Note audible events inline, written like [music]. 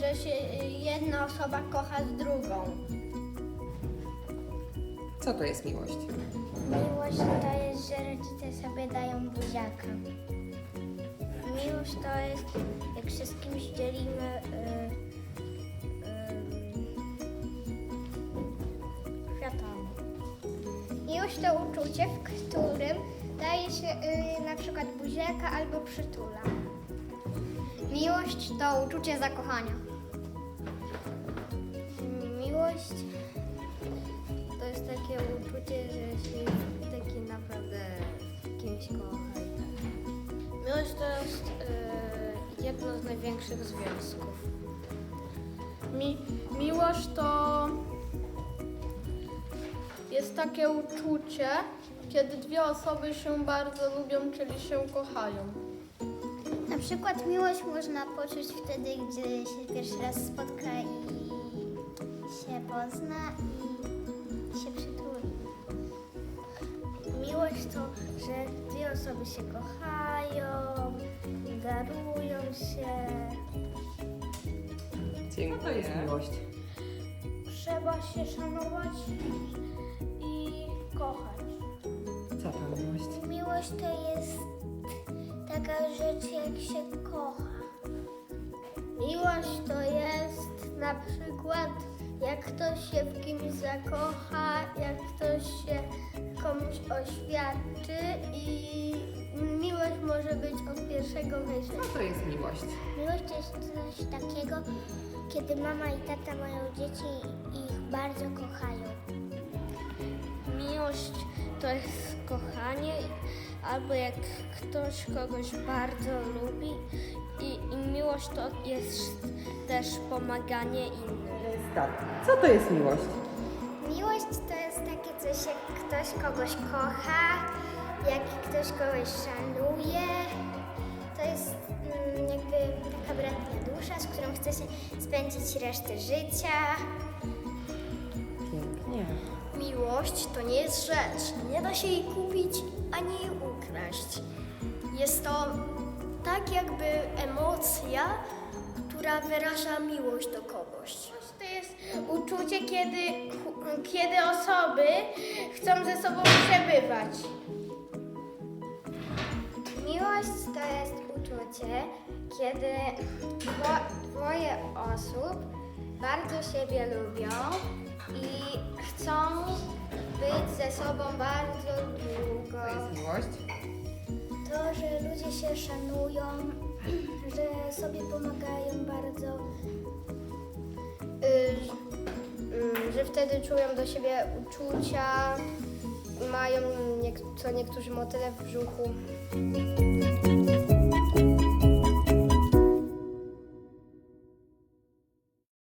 że się jedna osoba kocha z drugą. Co to jest miłość? Miłość to jest, że rodzice sobie dają buziaka. Miłość to jest, jak się z kimś dzielimy y, y, kwiatami. Miłość to uczucie, w którym daje się y, na przykład buziaka albo przytula. Miłość to uczucie zakochania. Miłość to jest takie uczucie, że się taki naprawdę kimś kocha tak. Miłość to jest y, jedno z największych związków. Mi, miłość to jest takie uczucie, kiedy dwie osoby się bardzo lubią, czyli się kochają. Na przykład miłość można poczuć wtedy, gdy się pierwszy raz spotka i się pozna i się przytuli. Miłość to, że dwie osoby się kochają, darują się. Co to jest miłość? Trzeba się szanować i kochać. Co to miłość? Miłość to jest taka rzecz, jak się kocha. Miłość to jest na przykład jak ktoś się w kimś zakocha, jak ktoś się komuś oświadczy i miłość może być od pierwszego wejrzenia. Co to jest miłość? Miłość to jest coś takiego, kiedy mama i tata mają dzieci i ich bardzo kochają. Miłość to jest kochanie, albo jak ktoś kogoś bardzo lubi i, i miłość to jest też pomaganie innym. Stop. Co to jest miłość? Miłość to jest takie coś, jak ktoś kogoś kocha, jak ktoś kogoś szanuje. To jest mm, jakby taka bratnia dusza, z którą chce się spędzić resztę życia. Pięknie. Miłość to nie jest rzecz. Nie da się jej kupić ani jej ukraść. Jest to tak jakby emocja, która wyraża miłość do kogoś. To jest uczucie, kiedy, kiedy osoby chcą ze sobą przebywać. Miłość to jest uczucie, kiedy dwo, dwoje osób bardzo siebie lubią i chcą być ze sobą bardzo długo. To jest miłość? To, że ludzie się szanują, [clears throat] że sobie pomagają bardzo. Y, y, że wtedy czują do siebie uczucia, mają niek- co niektórzy motyle w brzuchu.